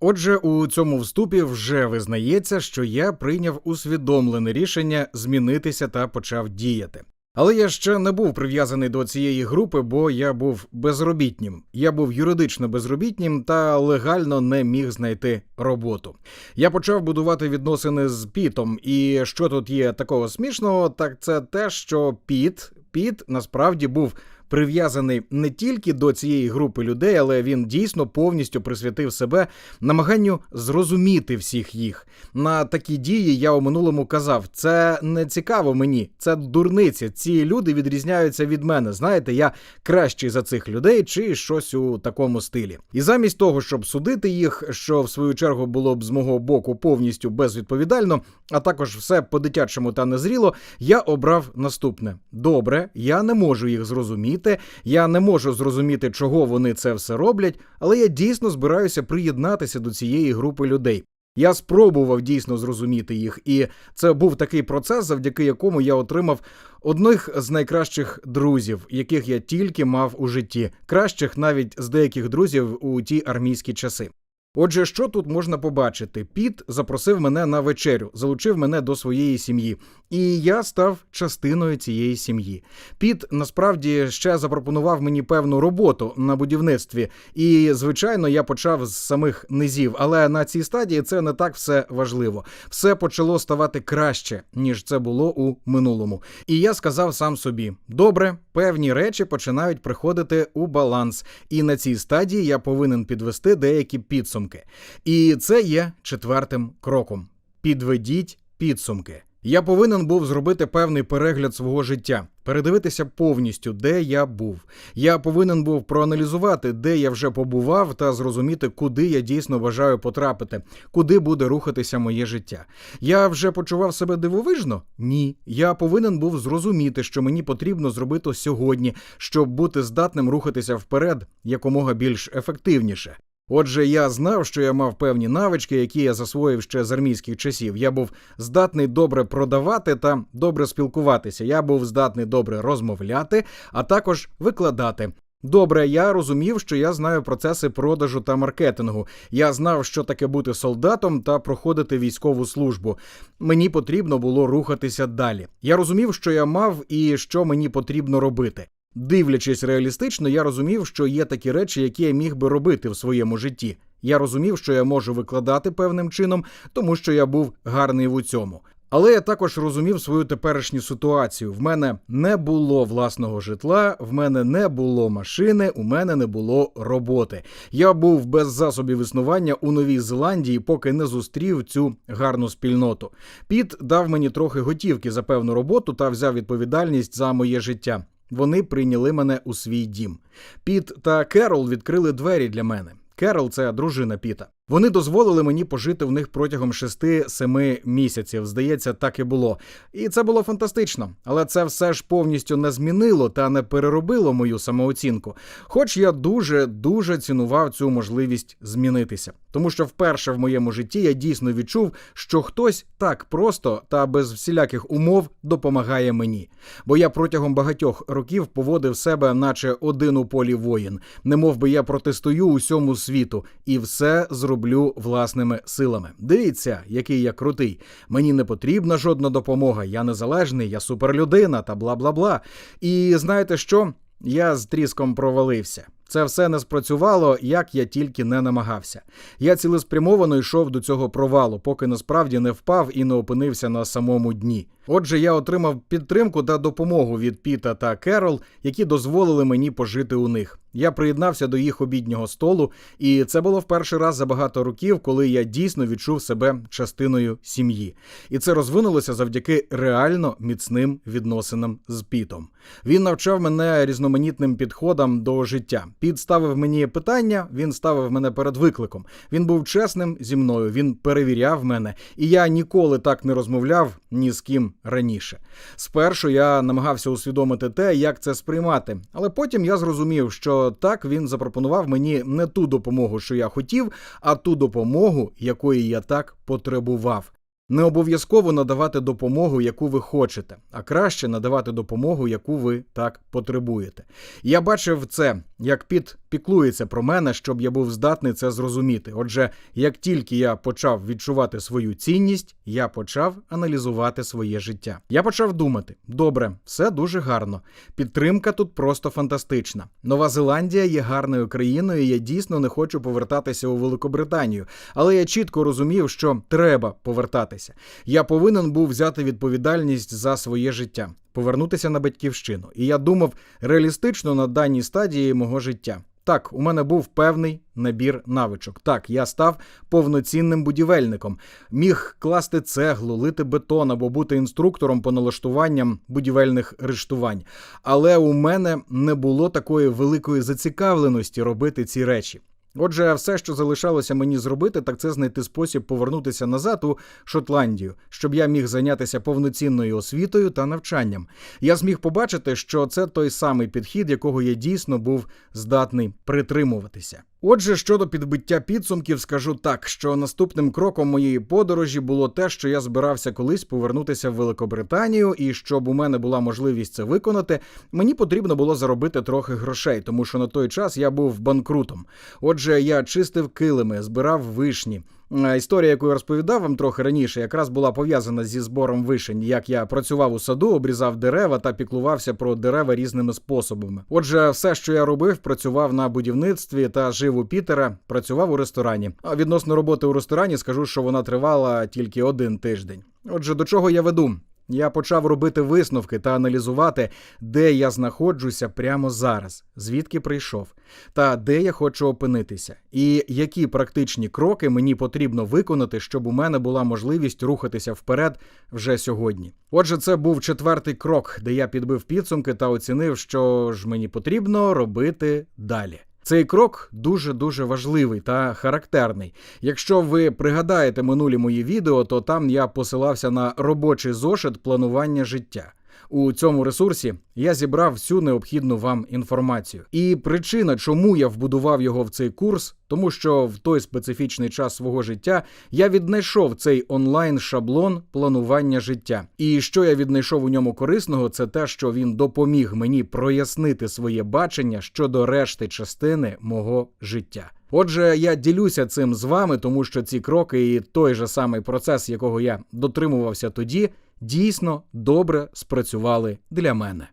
Отже, у цьому вступі вже визнається, що я прийняв усвідомлене рішення змінитися та почав діяти. Але я ще не був прив'язаний до цієї групи, бо я був безробітнім. Я був юридично безробітнім та легально не міг знайти роботу. Я почав будувати відносини з Пітом. І що тут є такого смішного, так це те, що Піт, Піт насправді був прив'язаний не тільки до цієї групи людей, але він дійсно повністю присвятив себе намаганню зрозуміти всіх їх. На такі дії я у минулому казав: це не цікаво мені, це дурниці. Ці люди відрізняються від мене. Знаєте, я кращий за цих людей чи щось у такому стилі. І замість того, щоб судити їх, що в свою чергу було б з мого боку повністю безвідповідально, а також все по-дитячому та незріло, я обрав наступне: добре, я не можу їх зрозуміти. Я не можу зрозуміти, чого вони це все роблять, але я дійсно збираюся приєднатися до цієї групи людей. Я спробував дійсно зрозуміти їх, і це був такий процес, завдяки якому я отримав одних з найкращих друзів, яких я тільки мав у житті, кращих навіть з деяких друзів у ті армійські часи. Отже, що тут можна побачити? Піт запросив мене на вечерю, залучив мене до своєї сім'ї, і я став частиною цієї сім'ї. Піт насправді ще запропонував мені певну роботу на будівництві, і звичайно, я почав з самих низів. Але на цій стадії це не так все важливо. Все почало ставати краще, ніж це було у минулому. І я сказав сам собі: добре, певні речі починають приходити у баланс, і на цій стадії я повинен підвести деякі підсумки. І це є четвертим кроком: підведіть підсумки. Я повинен був зробити певний перегляд свого життя, передивитися повністю, де я був. Я повинен був проаналізувати, де я вже побував, та зрозуміти, куди я дійсно бажаю потрапити, куди буде рухатися моє життя. Я вже почував себе дивовижно? Ні. Я повинен був зрозуміти, що мені потрібно зробити сьогодні, щоб бути здатним рухатися вперед якомога більш ефективніше. Отже, я знав, що я мав певні навички, які я засвоїв ще з армійських часів. Я був здатний добре продавати та добре спілкуватися. Я був здатний добре розмовляти, а також викладати. Добре, я розумів, що я знаю процеси продажу та маркетингу. Я знав, що таке бути солдатом та проходити військову службу. Мені потрібно було рухатися далі. Я розумів, що я мав і що мені потрібно робити. Дивлячись реалістично, я розумів, що є такі речі, які я міг би робити в своєму житті. Я розумів, що я можу викладати певним чином, тому що я був гарний в цьому. Але я також розумів свою теперішню ситуацію. В мене не було власного житла, в мене не було машини, у мене не було роботи. Я був без засобів існування у Новій Зеландії, поки не зустрів цю гарну спільноту. Піт дав мені трохи готівки за певну роботу та взяв відповідальність за моє життя. Вони прийняли мене у свій дім. Піт та Керол відкрили двері для мене. Керол це дружина Піта. Вони дозволили мені пожити в них протягом 6-7 місяців. Здається, так і було. І це було фантастично. Але це все ж повністю не змінило та не переробило мою самооцінку. Хоч я дуже дуже цінував цю можливість змінитися, тому що вперше в моєму житті я дійсно відчув, що хтось так просто та без всіляких умов допомагає мені. Бо я протягом багатьох років поводив себе, наче один у полі воїн, не мов би я протестую усьому світу, і все зробив роблю власними силами. Дивіться, який я крутий. Мені не потрібна жодна допомога. Я незалежний, я суперлюдина та бла бла бла. І знаєте що? Я з тріском провалився. Це все не спрацювало, як я тільки не намагався. Я цілеспрямовано йшов до цього провалу, поки насправді не впав і не опинився на самому дні. Отже, я отримав підтримку та допомогу від Піта та Керол, які дозволили мені пожити у них. Я приєднався до їх обіднього столу, і це було в перший раз за багато років, коли я дійсно відчув себе частиною сім'ї. І це розвинулося завдяки реально міцним відносинам з Пітом. Він навчав мене різноманітним підходам до життя. Піт ставив мені питання, він ставив мене перед викликом. Він був чесним зі мною, він перевіряв мене, і я ніколи так не розмовляв ні з ким раніше. Спершу я намагався усвідомити те, як це сприймати, але потім я зрозумів, що так він запропонував мені не ту допомогу, що я хотів, а ту допомогу, якої я так потребував. Не обов'язково надавати допомогу, яку ви хочете, а краще надавати допомогу, яку ви так потребуєте. Я бачив це, як Піт піклується про мене, щоб я був здатний це зрозуміти. Отже, як тільки я почав відчувати свою цінність, я почав аналізувати своє життя. Я почав думати: добре, все дуже гарно. Підтримка тут просто фантастична. Нова Зеландія є гарною країною. і Я дійсно не хочу повертатися у Великобританію, але я чітко розумів, що треба повертатися. Я повинен був взяти відповідальність за своє життя, повернутися на батьківщину. І я думав реалістично на даній стадії мого життя. Так, у мене був певний набір навичок. Так, я став повноцінним будівельником, міг класти цеглу, лити бетон або бути інструктором по налаштуванням будівельних рештувань. Але у мене не було такої великої зацікавленості робити ці речі. Отже, все, що залишалося мені зробити, так це знайти спосіб повернутися назад у Шотландію, щоб я міг зайнятися повноцінною освітою та навчанням. Я зміг побачити, що це той самий підхід, якого я дійсно був здатний притримуватися. Отже, щодо підбиття підсумків, скажу так, що наступним кроком моєї подорожі було те, що я збирався колись повернутися в Великобританію, і щоб у мене була можливість це виконати, мені потрібно було заробити трохи грошей, тому що на той час я був банкрутом. Отже, я чистив килими, збирав вишні. Е, Історія, яку я розповідав вам трохи раніше, якраз була пов'язана зі збором вишень, як я працював у саду, обрізав дерева та піклувався про дерева різними способами. Отже, все, що я робив, працював на будівництві та жив у Пітера, працював у ресторані. А відносно роботи у ресторані, скажу, що вона тривала тільки один тиждень. Отже, до чого я веду? Я почав робити висновки та аналізувати, де я знаходжуся прямо зараз, звідки прийшов, та де я хочу опинитися, і які практичні кроки мені потрібно виконати, щоб у мене була можливість рухатися вперед вже сьогодні. Отже, це був четвертий крок, де я підбив підсумки та оцінив, що ж мені потрібно робити далі. Цей крок дуже дуже важливий та характерний. Якщо ви пригадаєте минулі мої відео, то там я посилався на робочий зошит планування життя. У цьому ресурсі я зібрав всю необхідну вам інформацію. І причина, чому я вбудував його в цей курс, тому що в той специфічний час свого життя я віднайшов цей онлайн шаблон планування життя. І що я віднайшов у ньому корисного, це те, що він допоміг мені прояснити своє бачення щодо решти частини мого життя. Отже, я ділюся цим з вами, тому що ці кроки і той же самий процес, якого я дотримувався тоді, дійсно добре спрацювали для мене.